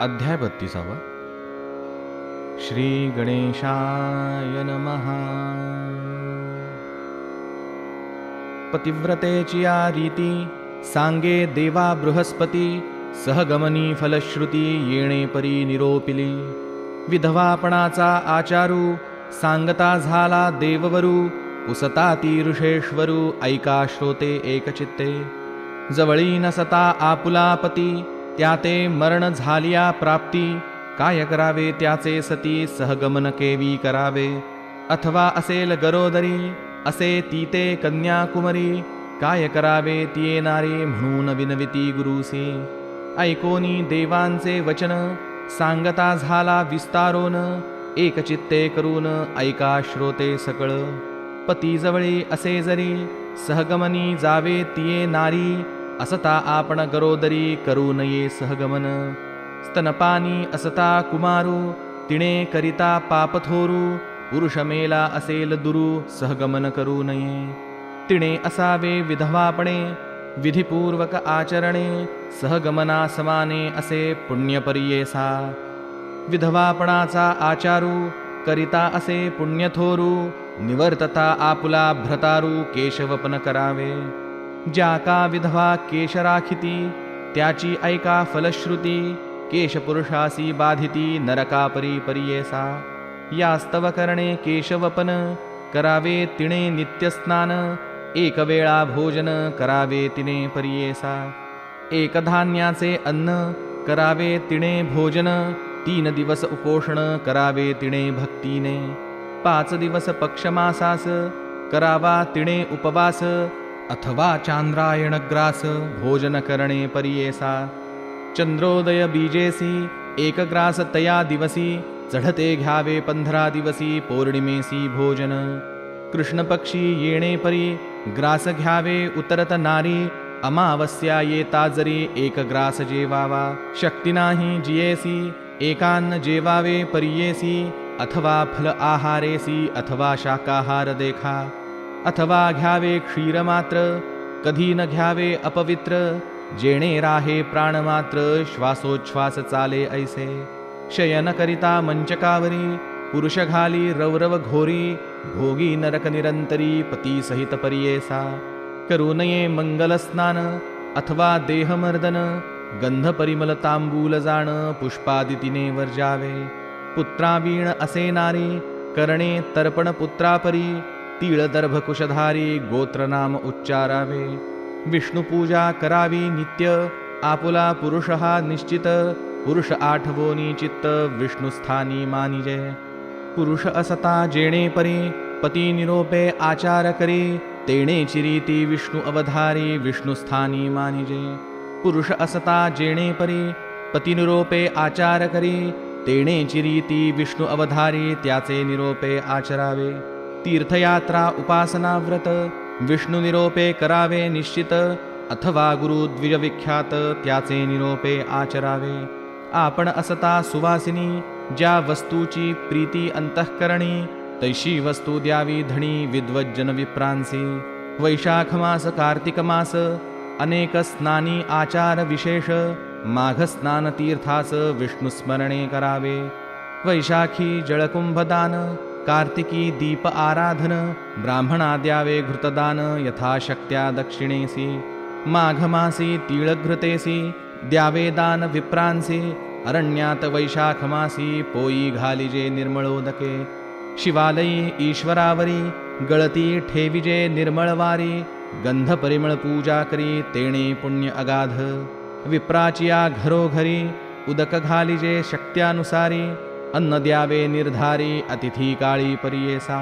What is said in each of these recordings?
अध्याय बत्तीसावा. श्री गणेशाय नमः. पतिव्रतेची या रीती सांगे देवा बृहस्पती सहगमनी फलश्रुती येणे परी निरोपिली. विधवापणाचा आचारू सांगता झाला देववरू पुसता तीरुषेश्वरू ऐका श्रोते एकचित्ते. जवळी नसता आपुलापती त्या ते मरण झालिया प्राप्ती. काय करावे त्याचे सती सहगमन केवी करावे? अथवा असेल गरोदरी असे ती ते कन्याकुमरी. काय करावे ती नारी म्हणून विनविती गुरुसी. ऐकोनी देवांचे वचन सांगता झाला विस्तारोन. एकचित्ते करून ऐका श्रोते सकळ. पतीजवळी असे जरी सहगमनी जावे तिये नारी. असता आपण गरोदरी करू नये सहगमन। स्तनपानी असता कुमारू तिने करिता पापथोरू पुरुष मेला असेल दुरू सहगमन करू नये। तिने असावे विधवापणे विधिपूर्वक आचरणे सहगमना समाने असे पुण्यपर्येसा। विधवापणाचा आचारू करिता असे पुण्यथोरू निवर्तता आपुला भ्रतारू केशवपन करावे। ज्या का विधवा केश राखिती त्याची ऐका फलश्रुती केशपुरुषासी बाधिती नरकापरी परियेसा यास्तव करणे केशवपन करावे तिने नित्यस्नान एक वेळा भोजन करावे तिने परियेसा. एक धान्याचे अन्न करावे तिने भोजन तीन दिवस उपोषण करावे तिने भक्तीने. पाच दिवस पक्षमासास करावा तिने उपवास अथवा चांद्रायणग्रास भोजन करणे पर्येसा चंद्रोदय बीजेसी तया दिवसी चढते घ्यावे पंधरा दिवसी पौर्णिमेसी भोजन। कृष्णपक्षी येणे परी ग्रास घ्यावे उतरत नारी अमावस्या येता जरी एक ग्रास जेवावा। शक्ती नाही जियेसी एकान्न जेवावे पर्येसी अथवा फल आहारेसी अथवा शाकाहार देखा। अथवा घ्यावे क्षीर मात्र कधी न घ्यावे अपवित्र जेणे राहे प्राणमात्र श्वासोच्छ्वास चाले ऐसे। शयन करिता मंचकावरी पुरुष घाली घोरी भोगी नरक निरंतरी पती सहित परियेसा। करू नये मंगल स्नान अथवा देहमर्दन गंध परिमल तांबूल जाण पुष्पादितीने वर्जावे। पुत्रावीण असे नारी करणे तर्पण पुत्रापरी तीळ कुशधारी गोत्रनाम उच्चारावे। विष्णुपूजा करावी नित्य। आपुला पुरुष हा निश्चित। पुरुष आठवोनी चित्त विष्णुस्थानी मानिजे। पुरुष असता जेणे परी। पती निरोपे आचार करी। तेणे चिरीती विष्णु अवधारी। विष्णुस्थानी मानिजे। पुरुष असता जेणे परी। पती निरोपे आचार करी। तेणे चिरीती विष्णु अवधारी। त्याचे निरोपे आचरावे। तीर्थयात्रा उपासनाव्रत विष्णुनिरोपे विष्णु निरोपे करावे निश्चित अथवा गुरुद्विजविख्यात त्याचे निरोपे आचरावे। आपण असता सुवासिनी ज्या वस्तूची प्रीती अंतःकरणी तैशी वस्तू द्यावी धणी विद्वज्जन विप्रांसी। वैशाख मास कार्तिक मास अनेक स्नानी आचार विशेष माघ तीर्थास विष्णुस्मरणे करावे। वैशाखी जळकुंभदान कार्तिकी दीप आराधन ब्राह्मणाद्यावे घृतदान यथाशक्त्या दक्षिणेसी माघमासी तीळघृतेसी द्यावे दान विप्रांसी अरण्यात वैशाखमासी पोई घालिजे निर्मळोदके शिवालयी ईश्वरावरी गळती ठेविजे निर्मळवारी गंध परिमळ पूजा करी तेणे पुण्य अगाध विप्राचिया घरोघरी उदक घालिजे शक्त्यानुसारी अन्न द्यावे निर्धारी अतिथी काळी परियेसा।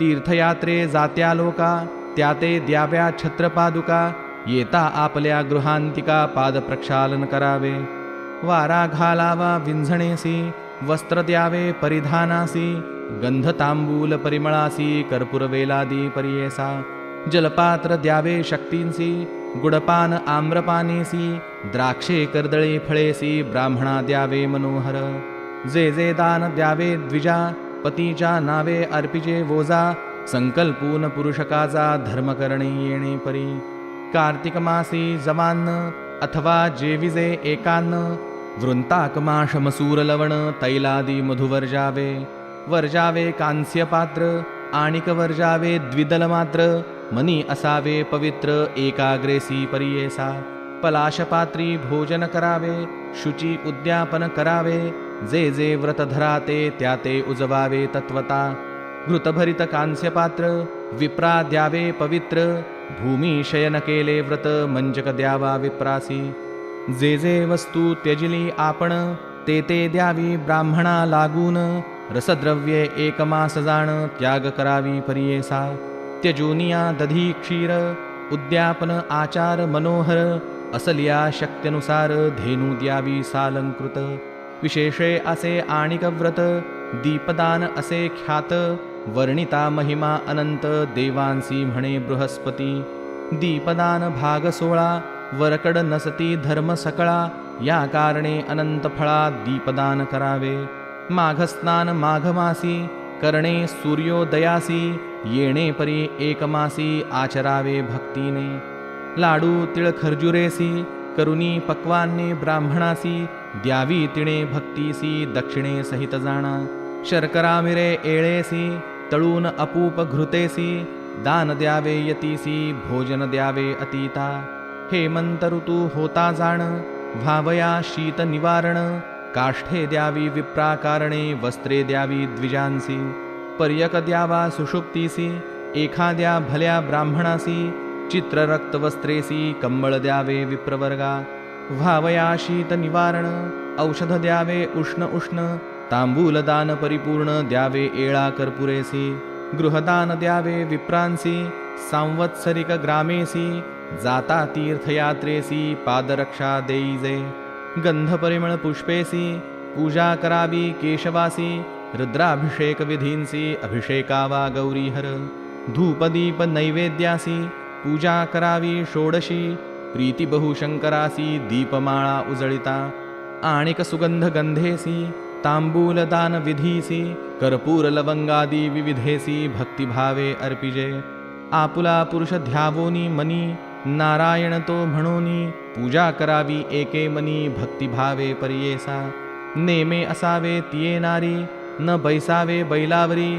तीर्थयात्रे जात्या लोका त्या ते द्याव्या छत्रपादुका येता आपल्या गृहांतिका पादप्रक्षालन करावे। वारा घालावा विंझणेसी वस्त्र द्यावे परिधानासी गंध तांबूल परिमळासी कर्पूरवेलादी परियेसा पर्येसा। जलपात्र द्यावे शक्तींसी गुडपान आम्रपानेसी द्राक्षे कर्दळी फळेसी ब्राह्मणा द्यावे मनोहर। जे जे दान द्यावे द्विजा पतीच्या नावे अर्पिजे वोजा संकल्पून पुरुषकाचा धर्म करणे येणे परी। कार्तिक मासी अथवा जेविजे एकान्न वृंताक माश तैलादी मधुवर्जावे। वर्जावे कांस्य पात्र आणिक वर्जावे द्विदल मात्र मनी असावे पवित्र एकाग्रेसी परियेसा पलाशपात्री भोजन करावे शुची उद्यापन करावे जे जे व्रत धराते त्या ते उजवावे तत्वता घृतभरित कांस्यपात्र विप्रा द्यावे पवित्र भूमी शयन केले व्रत मंजक द्यावा विप्रासी. जे जे वस्तू त्यजिली आपण ते ते द्यावी ब्राह्मणा लागून. रसद्रव्ये एकमास जाण त्याग करावी परियेसा. त्यजूनिया दधी क्षीर उद्यापन आचार मनोहर असलिया शक्त्यनुसार धेनु द्यावी सालंकृत. विशेषे असे आणिक व्रत दीपदान असे ख्यात वर्णिता महिमा अनंत देवांसी म्हणे बृहस्पती. दीपदान भाग सोळा वरकड नसती धर्म सकळा या कारणे अनंत फळा दीपदान करावे. माघस्नान माघमासी करणे सूर्योदयासी येणे परी एकमासी आचरावे भक्तीने. लाडू तिळ खर्जुरेसी करुणी पक्वान्ने ब्राह्मणासी द्यावी तिणे भक्तीसी दक्षिणे सहित जाणा. शर्करामिरे एळेसी तळून अपूप घृतेसी दान द्यावे यतीसी भोजन द्यावे अतीता. हेमंत ऋतू होता जाण व्हावया शीत निवारण. काष्ठे द्यावी विप्राकारणे वस्त्रे द्यावी द्विजांसी. पर्यक द्यावा सुषुप्तीसी एखाद्या भल्या ब्राह्मणासी चित्ररक्तवस्त्रेसी कंबळ द्यावे विप्रवर्गा. व्हावया शीत निवारण औषध द्यावे उष्ण उष्ण तांबूलदान परिपूर्ण द्यावे एळा कर्पुरेसी गृहदान द्यावे विप्रांसी सांवत्सरिक ग्रामेसी जाता तीर्थयात्रेसी पादरक्षा देईजे गंधपरिमळ पुष्पेसी पूजा करावी केशवासी रुद्राभिषेक विधींसी अभिषेकावा गौरीहर धूपदीप नैवेद्यासी पूजा करावी षोडशी प्रीती बहुशंकरासी दीपमाळा उजळिता आणिक सुगंध गंधेसी तांबूलदान विधीसी कर्पूर लवंगादी विविधेसी भक्तिभावे अर्पिजे। आपुला पुरुष ध्यावोनी मनी नारायण तो म्हणोनी पूजा करावी एके मनी भक्तिभावे परियेसा। नेमे असावे तिये नारी न बैसावे बैलावरी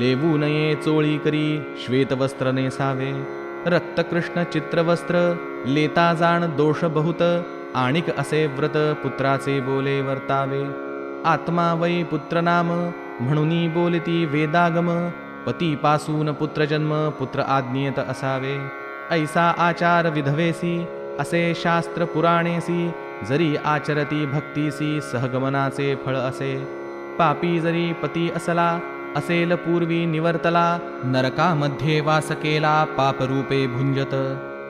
लेवू नये चोळी करी श्वेतवस्त्र नेसावे। रक्तकृष्ण चित्रवस्त्र लेता जाण दोष बहुत आणिक असे व्रत पुत्राचे बोले वर्तावे. आत्मा वै पुत्रनाम म्हणूनी बोलती वेदागम पतीपासून पुत्रजन्म पुत्र आज्ञेत असावे. ऐसा आचार विधवेसी असे शास्त्र पुराणेसी जरी आचरती भक्तीसी सहगमनाचे फळ असे. पापी जरी पती असला असेल पूर्वी निवर्तला नरकामध्ये वास केला पापरूपे भुंजत.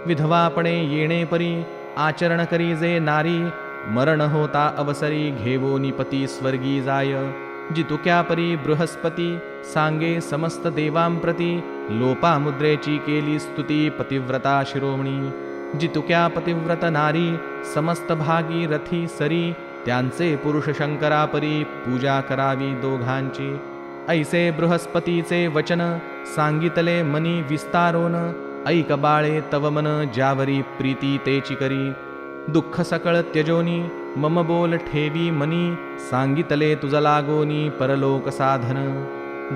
विधवापणे येणे परी आचरण करी जे नारी मरण होता अवसरी घेवोनी पती स्वर्गी जाय. जितुक्या परी बृहस्पती सांगे समस्त देवांप्रती लोपामुद्रेची केली स्तुती पतिव्रता शिरोमणी. जितुक्या पतिव्रत नारी समस्त भागी रथी सरी त्यांचे पुरुष शंकरापरी पूजा करावी दोघांची. ऐसे बृहस्पतीचे वचन सांगितले मनी विस्तारोन। ऐक बाळे तव मन ज्यावरी प्रीती तेची करी दुःख सकळ त्यजोनी मम बोल ठेवी मनी सांगितले तुझ लागोनी परलोक साधन।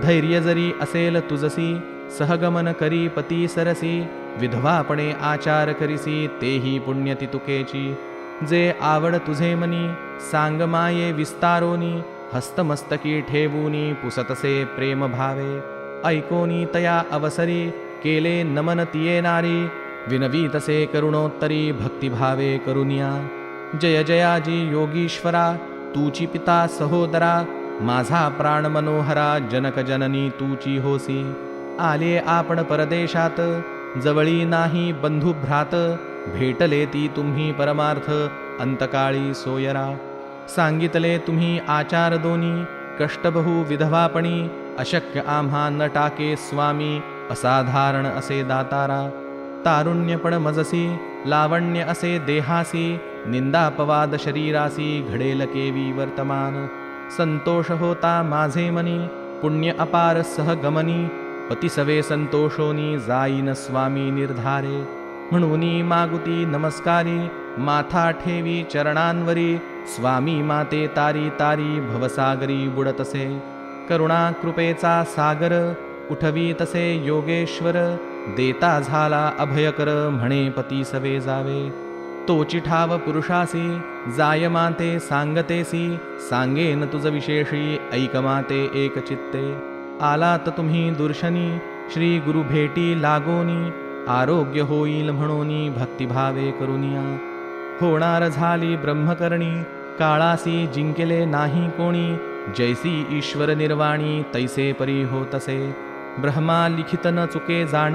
धैर्य जरी असेल तुझसी सहगमन करी पती सरसी। विधवापणे आचार करिसी तेही पुण्यती तुकेची जे आवड तुझे मनी सांग माये विस्तारोनी हस्तमस्तकी ठेवूनी पुसतसे प्रेम भावे ऐकोनी तया अवसरी केले नमन तिये नारी विनवीतसे करुणोत्तरी भक्तिभावे करुनिया जय जयाजी योगीश्वरा तूची पिता सहोदरा माझा प्राण मनोहरा जनक जननी तूची होसी। आले आपण परदेशात जवळी नाही बंधू भ्रात भेटले ती तुम्ही परमार्थ अंतकाळी सोयरा। सांगितले तुम्ही आचार दोनी कष्टबहू विधवापणी अशक्य आम्हा न टाके स्वामी असाधारण असे दातारा. तारुण्यपण मजसी लावण्य असे देहासी निंदापवाद शरीरासी घडेल केवी वर्तमान. संतोष होता माझे मनी पुण्य अपार सहगमनी पतिसवे संतोषोनी जाईन स्वामी निर्धारे. म्हणूनी मागुती नमस्कारी माथा ठेवी चरणांवरी स्वामी माते तारी तारी भवसागरी बुडतसे करुणा कृपेचा सागर उठवी तसे योगेश्वर देता झाला अभयकर म्हणे पती सवे जावे. तोची ठाव पुरुषासी जाय माते सांगतेसी सांगेन तुझ विशेषी ऐकमाते एक चित्ते. आलात तुम्ही दुर्शनी श्री गुरु भेटी लागोनी आरोग्य होईल म्हणोनी भक्तिभावे करुनिया. होणार झाली ब्रह्मकरणी. काळासी जिंकले नाही कोणी. जैसी ईश्वर निर्वाणी तैसे परी होतसे. ब्रह्मा लिखित न चुके जाण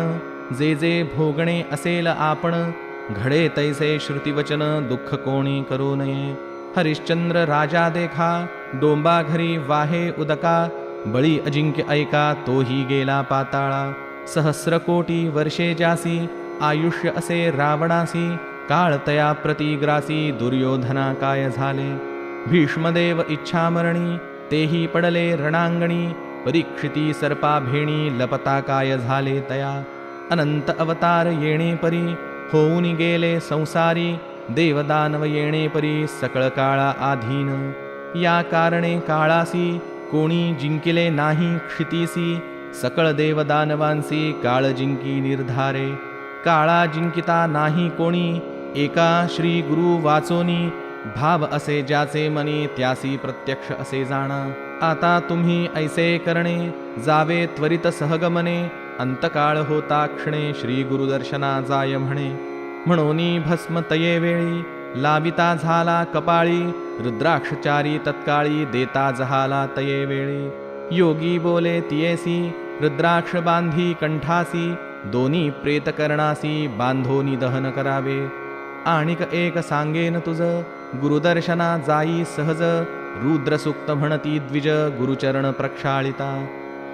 जे जे भोगणे असेल आपण. घडे तैसे श्रुतिवचन दुःख कोणी करू नये. हरिश्चंद्र राजा देखा डोंबा घरी वाहे उदका. बळी अजिंक्य ऐका तोही गेला पाताळा. सहस्रकोटी वर्षे जासी आयुष्य असे रावणासी. काळ तया प्रतिग्रासी दुर्योधना काय झाले? भीष्मदेव इच्छामरणी तेही पडले रणांगणी परीक्षिती सर्पा भेणी लपता काय झाले तया? अनंत अवतार येणे परी होऊन गेले संसारी देवदानव येणे परी सकळ काळा आधीन. या कारणे काळासी कोणी जिंकिले नाही क्षितीसी सकळ देवदानवांसी काळ जिंकी निर्धारे. काळा जिंकिता नाही कोणी एका श्री गुरु वाचोनी भाव असे ज्याचे मनी त्यासी प्रत्यक्ष असे जाणा. आता तुम्ही ऐसे करणे जावे त्वरित सहगमने अंतकाळ होता क्षणे श्री गुरुदर्शना जाय म्हणे. म्हणोनी भस्म तये वेळी लाविता झाला कपाळी रुद्राक्षचारी तत्काळी देता जहाला तये वेळी. योगी बोले तियेसी रुद्राक्ष बांधी कंठासी दोन्ही प्रेत करणासी बांधोनी दहन करावे. आणिक एक सांगेन तुझ गुरुदर्शना जाई सहज रुद्रसुक्त म्हणती द्विज गुरुचरण प्रक्षाळिता.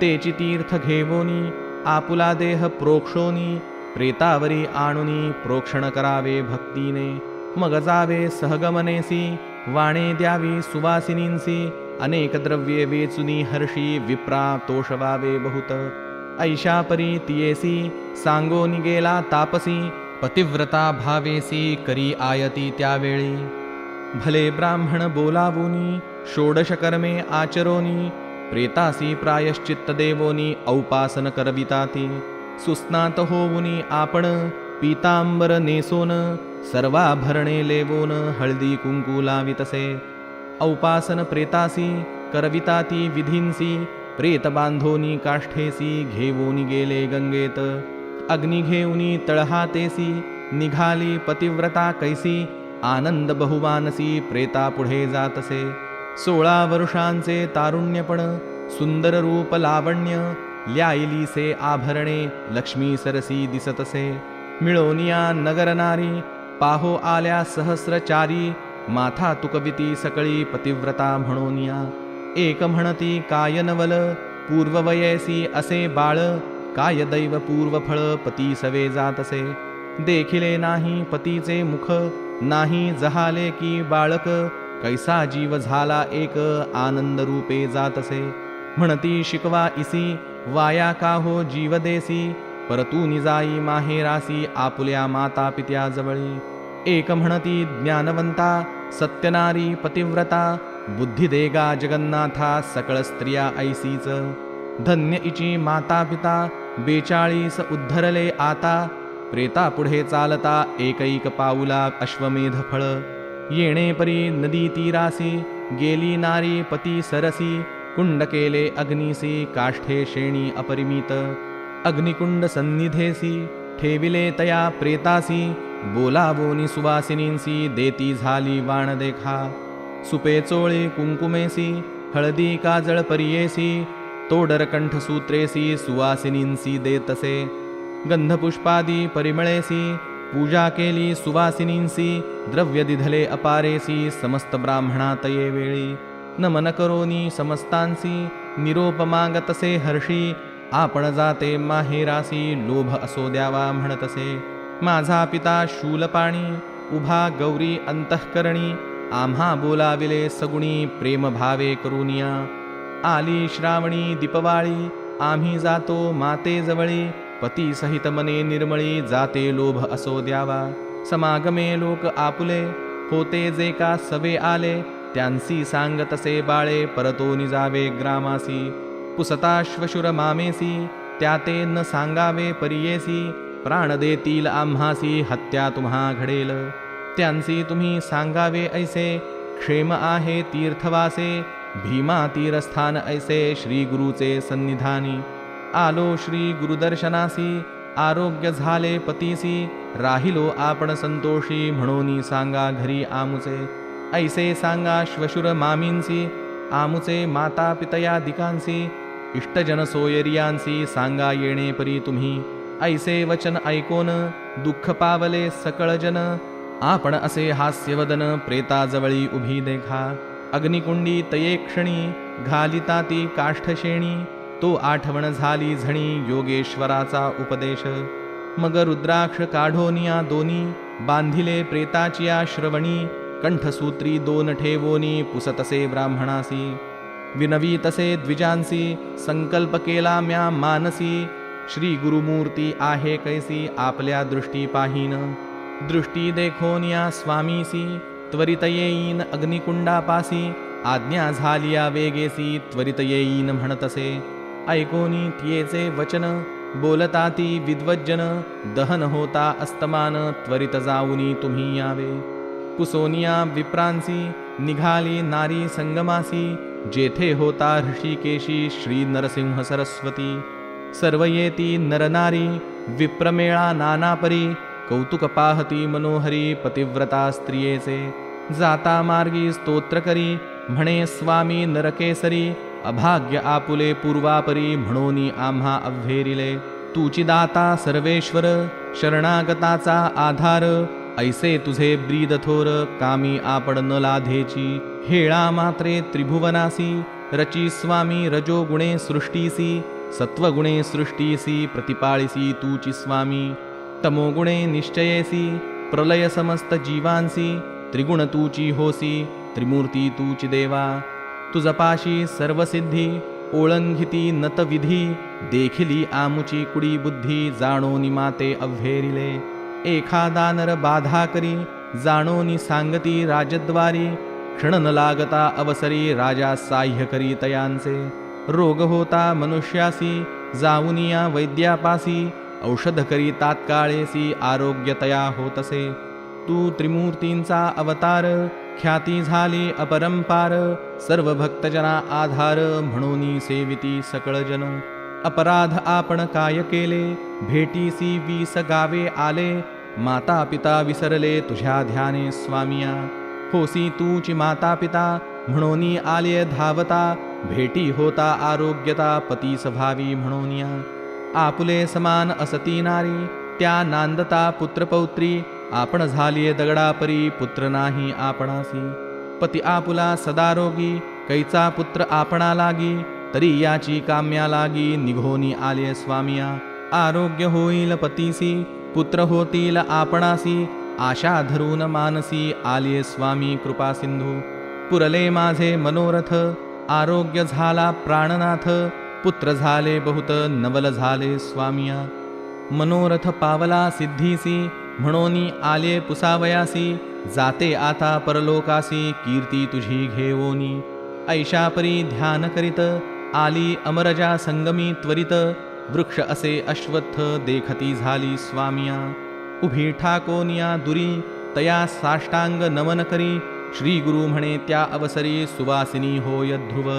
तेची तीर्थ घेवोनी आपुला देह प्रोक्षोनी प्रेतावरी आणुनी प्रोक्षण करावे भक्तीने. मग जावे सहगमनेसी वाणे द्यावी सुवासिनींसी अनेक द्रव्ये वेचुनी हर्षी विप्रा तोषवावे बहुत. ऐशापरी तियेसी सांगोनी गेला तापसी पतिव्रता भावेसी करी आयती त्यावेळी. भले ब्राह्मण बोलावोनी षोडशकर्मे आचरोनी प्रेतासी प्रायश्चित्त देवोनी औपासन करविताती. सुस्नात होऊनी आपण पीतांबर नेसोन सर्वाभरणे लेवोन हळदी कुंकू लावितसे. औपासन प्रेतासी करविताती विधींसी प्रेत बांधोनी काष्ठेसी घेवोनी गेले गंगेत. अग्नी घेऊनी तळहातेसी निघाली पतिव्रता कैसी आनंद बहुमानसी प्रेता पुढे जातसे. सोळा वर्षांचे तारुण्यपण सुंदर रूप लावण्य ल्यायलीसे आभरणे लक्ष्मी सरसी दिसतसे. मिळोनिया नगर नारी पाहो आल्या सहस्रचारी माथा तुकविती सकळी पतिव्रता म्हणोनिया. एक म्हणती कायनवल पूर्ववयसी असे बाळ काय दैव पूर्वफळ पती सवे जातसे. देखिले नाही पतीचे मुख नाही जहाले की बाळक कैसा जीव झाला एक आनंद रूपे जातसे. म्हणती शिकवा इसी वाया का हो जीवदेसी परतू निजाई माहेरासी आपुल्या माता पित्या जवळी. एक म्हणती ज्ञानवंता सत्यनारी पतिव्रता बुद्धिदेगा जगन्नाथा सकळ स्त्रिया ऐसीच. धन्य इची माता पिता बेचाळीस उद्धरले आता प्रेता पुढे चालता एकैक पाऊला अश्वमेध फळ. येणे परी नदी तीरासी गेली नारी पती सरसी कुंड केले अग्निसी काष्ठे शेणी अपरिमित. अग्निकुंड सन्निधेसी ठेविले तया प्रेतासी बोलावोनी सुवासिनींसी देती झाली वाण देखा. सुपेचोळी कुंकुमेसी हळदी काजळ परियेसी तोडरकण्ठसूत्रेसी सुवासिनींसी देतसे गंधपुष्पादी परिमळेसी पूजा केली सुवासिनींसी द्रव्यदिधले अपारेसी समस्त ब्राह्मणातये वेळी नमन करोनी समस्तांसी निरोपमागतसे हर्षी आपण जाते माहेरासी लोभ असो द्यावा म्हणतसे माझा पिता शूलपाणी उभा गौरी अंतःकरणी आम्हा बोलाविले सगुणी प्रेम भावे करुनिया आली श्रावणी दीपवाळी. आम्ही जातो माते जवळी. पती सहित मने निर्मळी. जाते लोभ असो द्यावा. समागमे लोक आपुले. होते जे का सवे आले. त्यांसी सांग तसे बाळे. परतो निजावे ग्रामासी. पुसता श्वशुर मामेसी. त्या ते न सांगावे परियेसी. प्राण देतील आम्हासी. हत्या तुम्हा घडेल. त्यांसी तुम्ही सांगावे ऐसे. क्षेम आहे तीर्थवासे. भीमा तीरस्थान ऐसे श्री गुरुचे सन्निधानी। आलो श्री गुरुदर्शनासी आरोग्य झाले पतीसी राहिलो आपण संतोषी म्हणून सांगा घरी आमुचे। ऐसे सांगा श्वशुर मामींसी आमुचे माता पितयादिकांसी इष्टजन सोयरियांसी सांगा येणे परी तुम्ही। ऐसे वचन ऐकोन दुःख पावले सकळजन आपण असे हास्यवदन प्रेताजवळी उभी देखा। अग्निकुंडी तये क्षणी घालिता ती काष्ठशेणी तो आठवण झाली झणी योगेश्वराचा उपदेश. मग रुद्राक्ष काढोनिया दोनी बांधिले प्रेताचिया श्रवणी कंठसूत्री दोन ठेवोनी पुसतसे ब्राह्मणासी. विनवी तसे द्विजांसी संकल्प केला म्या मानसी. श्री गुरुमूर्ती आहे कैसी आपल्या दृष्टी पाहीन. दृष्टी देखोनिया स्वामीसी. त्वरित येईन अग्निकुंडापासी आज्ञा झालिया वेगेसी त्वरित येईन म्हणतसे। ऐकोनी त्येचे वचन बोलता ती विद्वज्जन दहन होता अस्तमान त्वरित जाऊनी तुम्ही यावे। कुसोनिया विप्रांसी निघाली नारी संगमासी जेथे होता ऋषिकेशी श्री नरसिंह सरस्वती। सर्व येती नरनारी विप्रमेळा नानापरी कौतुक पाहती मनोहरी पतिव्रता स्त्रियेचे। जाता मार्गी स्तोत्र करी म्हणे स्वामी नरकेसरी अभाग्य आपुले पूर्वापरी म्हणोनी आम्हा अव्हेरिले. तुची दाता सर्वेश्वर शरणागताचा आधार ऐसे तुझे ब्रीद थोर कामी आपण न लाधेची. हेळा मात्रे त्रिभुवनासी रची स्वामी रजो गुणे सृष्टीसी सत्वगुणे सृष्टीसी प्रतिपाळीसी तूची स्वामी. तमोगुणे निश्चयेसी प्रलय समस्त जीवांसी त्रिगुण तूची होसी त्रिमूर्ती तूची देवा तुझपाशी सर्वसिद्धी ओळंघिती नतविधी देखिली आमुची कुडी बुद्धी जाणोनी माते अव्हेरिले. एखादा नर बाधा करी जाणोनी सांगती राजद्वारी. क्षण लागता अवसरी राजा साह्य करी तयांचे. रोग होता मनुष्यासी जाऊनिया वैद्यापासी. औषध करी तात्काळेसी आरोग्यतया होतसे. तू त्रिमूर्तींचा अवतार ख्याती झाली अपरंपार सर्व भक्तजना आधार म्हणून सेविती सकळजन अपराध आपण काय केले? भेटीसी वीस गावे आले. माता पिता विसरले तुझ्या ध्याने स्वामिया. होसी तूची माता पिता म्हणून आले धावता. भेटी होता आरोग्यता पती स्वभावी म्हणून आपुले समान असती नारी त्या नांदता पुत्रपौत्री. आपण झालीये दगडापरी पुत्र नाही आपणासी. पती आपुला सदारोगी कैचा पुत्र आपणा लागी तरी याची काम्या लागी निघोनी आले स्वामिया. आरोग्य होईल पतीसी पुत्र होतील आपणासी आशा धरून मानसी आले स्वामी कृपा सिंधू. पुरले माझे मनोरथ आरोग्य झाला प्राणनाथ पुत्र झाले बहुत नवल झाले स्वामिया. मनोरथ पावला सिद्धीसी म्हणून आले पुसावयासी जाते आता परलोकासी कीर्ती तुझी घेवोनी. ऐशापरी ध्यान करीत आली अमरजा संगमी त्वरित वृक्ष असे अश्वत्थ देखती झाली स्वामिया. उभी ठाकोनिया दुरी तया साष्टांग नमन करी श्री गुरु म्हणे त्या अवसरी सुवासिनी होय ध्रुव.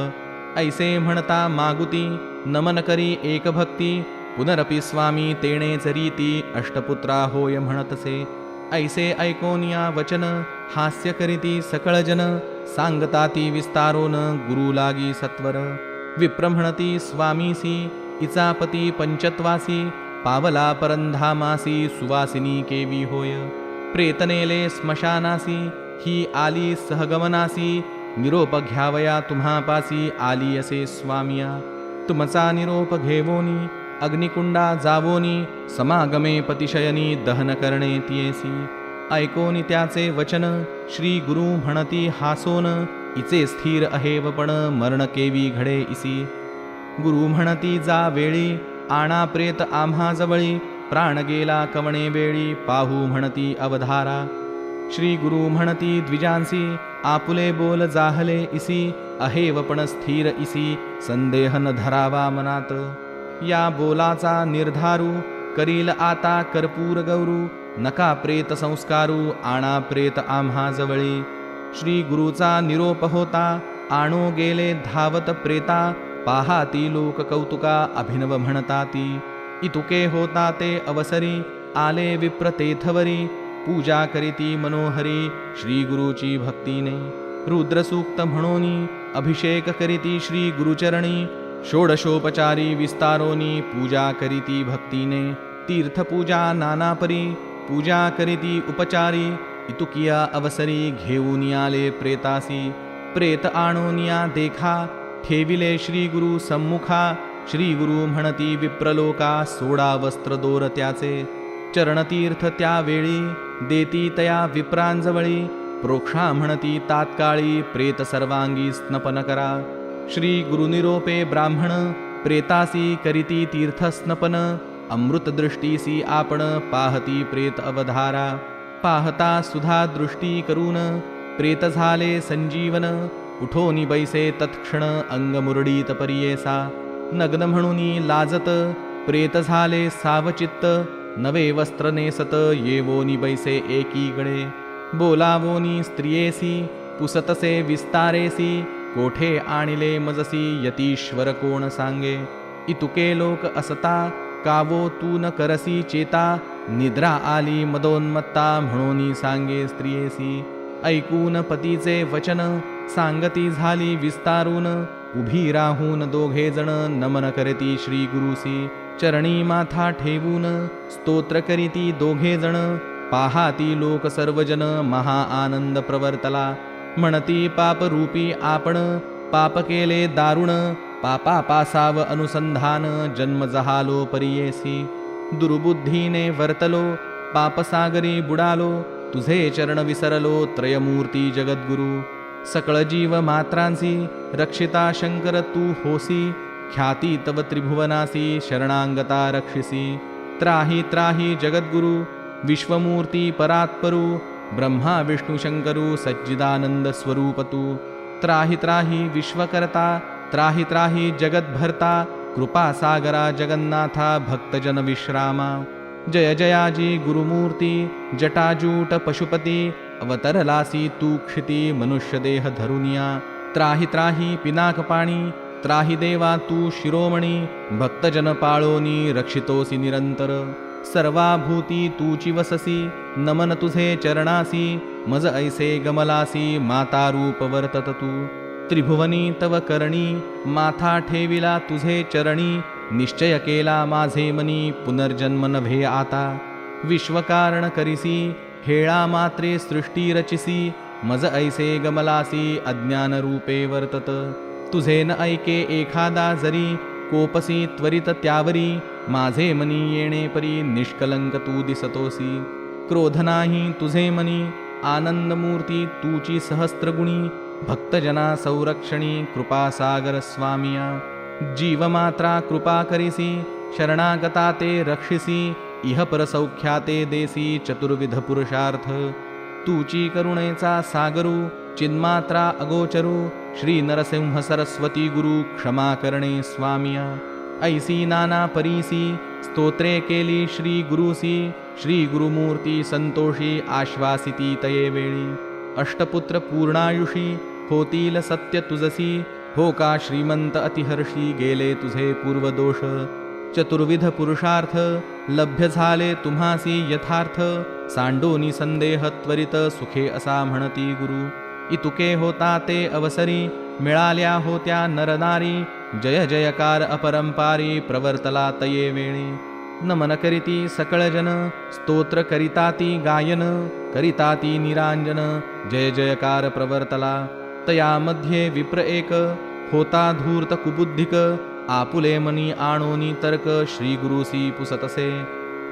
ऐसे म्हणता मागुती नमन करी एक भक्ती पुनरपि स्वामी तेणेच रीती अष्टपुत्रा होय म्हणतसे। ऐसे ऐकोनिया वचन हास्य करीती सकळजन सांगता ती विस्तारोन गुरु लागी सत्वर। विप्रम्हणती स्वामीसी इचापती पंचत्वासी पावला परंधामासी सुवासिनी केवी होय। प्रेतनेले स्मशानासी ही आली सहगमनासी निरोप घ्यावया तुम्हापासी आली असे स्वामिया। तुमचा निरोप घेवोनी अग्निकुंडा जावोनी समागमे पतिशयनी दहन करणे तियेसी। ऐकोनी त्याचे वचन श्री गुरु म्हणती हासोन इचे स्थिर अहेव पण मरण केवी घडे इसी। गुरु म्हणती जा वेळी आणा प्रेत आम्हा जवळी प्राण गेला कवणे वेळी पाहू म्हणती अवधारा। श्री गुरु म्हणती द्विजांसी आपुले बोल जाहले इसी अहेव पण स्थिर इसी संदेह न धरावा मनात। या बोलाचा निर्धारू करील आता कर्पूर गौरू नका प्रेत संस्कारू आणा प्रेत आम्हा जवळी. श्री गुरुचा निरोप होता आणो गेले धावत प्रेता पाहाती लोक कौतुका अभिनव म्हणताती इतुके होता ते अवसरी आले विप्रतेथवरी पूजा करीती मनोहरी श्री गुरुची भक्तीने. रुद्रसूक्त म्हणोनी अभिषेक करीती श्री गुरुचरणी षोडशोपचारी विस्तारोनी पूजा करीती भक्तीने तीर्थपूजा नानापरी पूजा करीती उपचारी इतुकिया अवसरी घेऊन आले प्रेतासी प्रेत आणोनिया देखा ठेविले श्री गुरु सम्मुखा श्री गुरु म्हणती विप्रलोका सोडा वस्त्र दोर त्याचे चरणतीर्थ त्यावेळी देती तया विप्रांजवळी प्रोक्षा म्हणती तात्काळी प्रेत सर्वांगी स्नपन करा. श्री गुरुनिरोपे ब्राह्मण प्रेतासी करिती तीर्थस्नपन अमृतदृष्टीसी आपण पाहती प्रेत अवधारा। पाहता सुधा दृष्टी करून प्रेत झाले संजीवन उठोनी बैसे तत्क्षण अंगमुरडीत परियेसा। नग्न म्हणून लाजत प्रेत झाले सावचित्त नवे वस्त्र नेसत येवोनी बैसे एकीकडे बोलावोनी स्त्रियेसी पुसतसे विस्तारेसी कोठे आणिले मजसी यतीश्वर कोण सांगे? इतुके लोक असता कावो तू न करसी चेता निद्रा आली मदोन्मत्ता म्हणून सांगे स्त्रियेसी. ऐकून पतीचे वचन सांगती झाली विस्तारून उभी राहून दोघे जण नमन करती श्री गुरुसी चरणी माथा ठेवून स्तोत्र करीती दोघे जण पाहाती लोक सर्वजन महा आनंद प्रवर्तला. म्हणती पापरूपी आपण पाप केले दारुण पापा पासाव अनुसंधान जन्म जहालो परियेसी. दुर्बुद्धीने वर्तलो पापसागरी बुडालो तुझे चरण विसरलो त्रयमूर्ती जगद्गुरु. सकळ जीव मात्रांसी रक्षिता शंकर तू होसी ख्याती तव त्रिभुवनासी शरणांगता रक्षिसी. त्राही त्राही जगद्गुरु विश्वमूर्ती परात्परू ब्रह्मा ब्रह्माविष्णुशङ्करु सच्चिदानन्दस्वरूपतु त्राहि त्राहि विश्वकर्ता त्राहि त्राहि जगद्भर्ता कृपासागरा जगन्नाथा भक्तजनविश्रामा जय जयाजी गुरुमूर्ति जटाजूटपशुपति अवतरलासी तूक्षिति मनुष्यदेहधरुनिया त्राहि त्राहि पिनाकपाणि त्राहि देवा तु शिरोमणि भक्तजनपाळोनि रक्षितोऽसि निरन्तर सर्वाभूती तूची वससी नमन तुझे चरणासी मज ऐसे गमलासी माता रूप वर्तत तू. त्रिभुवनी तव करणी माथा ठेविला तुझे चरणी निश्चय केला माझे मनी पुनर्जन्म नभे आता. विश्वकारण करिसी हेळा मात्रे सृष्टी रचिसी मज ऐसे गमलासी अज्ञान रूपे वर्तत. तुझे न ऐके एखादा जरी कोपसी त्वरित त्यावरी माझे मनी येणे परी निष्कलंक तू दिसतोसी. क्रोध नाही तुझे मनी आनंदमूर्ती तूची सहस्त्रगुणी भक्तजना संरक्षणी कृपासागर स्वामिया. जीवमात्रा कृपा करिसी शरणागता ते रक्षिसी इह परसौख्याते देसी चतुर्विध पुरुषार्थ. तूची करुणेचा सागरू चिन्मात्रा अगोचरू श्री नरसिंह सरस्वती गुरु क्षमा करणे स्वामिया. ऐसी नाना परीसी स्तोत्रे केली श्री गुरुसी श्री गुरुमूर्ती संतोषी आश्वासिती तये वेळी। अष्टपुत्र पूर्णायुषी होतील सत्य तुझसी हो का श्रीमंत अतिहर्षी गेले तुझे पूर्वदोष। चतुर्विध पुरुषार्थ लभ्य झाले तुम्हासी यथार्थ सांडोनी संदेह त्वरित सुखे असा म्हणती गुरु। इतुके होता ते अवसरी मिळाल्या होत्या नरनारी जय जयकार अपरंपारी प्रवर्तला तये वेळी नमन करीती सकळजन स्तोत्र करिताती गायन करिताती निरांजन। जय जयकार प्रवर्तला तयामध्ये विप्र एक होता धूर्त कुबुद्धिक आपुले मनी आणोनी तर्क श्री गुरुसी पुसतसे।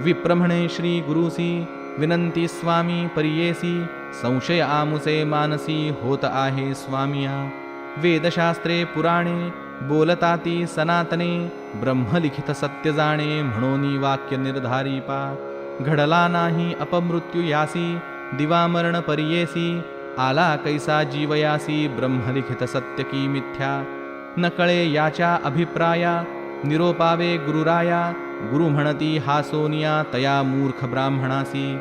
विप्र म्हणे श्री गुरुसी विनंती स्वामी परियेसी संशय आमुसे मानसी होत आहे स्वामिया। वेदशास्त्रे पुराणे बोलताती सनातने ब्रह्मलिखित सत्य जाणे म्हणून वाक्य निर्धारी पा. घडला नाही अपमृत्यू यासी दिवामरण परियेसी आला कैसा जीवयासी ब्रह्मलिखित सत्य की मिथ्या. न कळे याच्या अभिप्राया निरोपावे गुरुराया गुरु म्हणती हा सोनिया तया मूर्ख ब्राह्मणासी.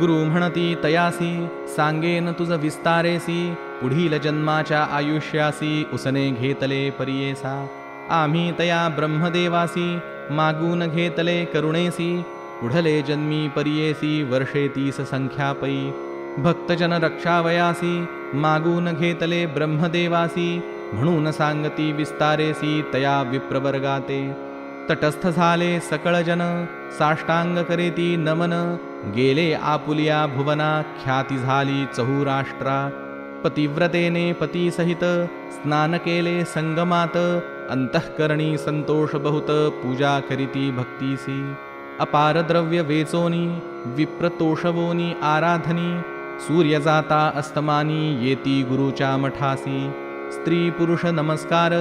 गुरु म्हणती तयासी सांगेन तुझ विस्तारेसी पुढील जन्माच्या आयुष्यासी उसने घेतले परियेसा. आम्ही तया ब्रह्मदेवासी मागून घेतले करुणेसी. पुढले जन्मी परियेसी वर्षे तीस संख्यापै. भक्तजन रक्षावयासी मागून घेतले ब्रह्मदेवासी. म्हणून सांगती विस्तारेसी तया विप्रवर्गाते. तटस्थ झाले सकळ जन साष्टांग करेती नमन. गेले आपुलिया भुवना ख्याती झाली चहुराष्ट्रा. पतिव्रतेने पतीसहित स्नान केले संगमात अंतःकरणी संतोष बहुत पूजा करीती भक्तीसी। अपार द्रव्य वेचोनी विप्रतोषवोनी आराधनी सूर्यजाता अस्तमानी येती गुरुच्या मठासी स्त्री पुरुष नमस्कार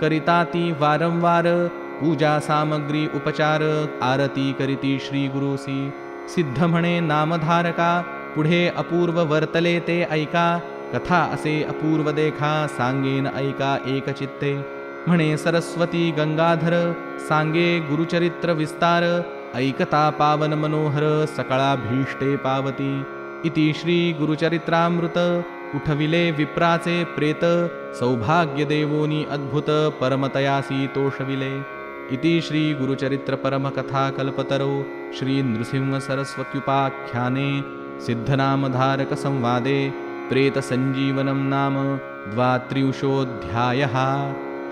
करिता ती वारंवार पूजा सामग्री उपचार आरती करिती श्री गुरुसी सिद्ध म्हणे नामधारका पुढे अपूर्व वर्तले ते ऐका कथा असे अपूर्व देखा सांगेन ऐका एकचित्ते. म्हणे सरस्वती गंगाधर सांगे गुरुचरित्र विस्तार ऐकता पावन मनोहर सकळा भीष्टे पावती. इति श्री गुरुचरित्रामृत उठविले विप्राचे प्रेत सौभाग्यदेवोनी अद्भुत परमतयासी तोषविले इति श्री गुरुचरित्र परमकथा कल्पतरो प्रेतसञ्जीवनं नाम द्वात्रिंशोऽध्यायः।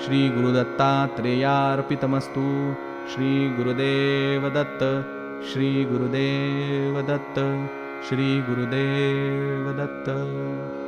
श्रीगुरुदत्तात्रेयार्पितमस्तु। श्रीगुरुदेवदत्त। श्रीगुरुदेवदत्त। श्रीगुरुदेवदत्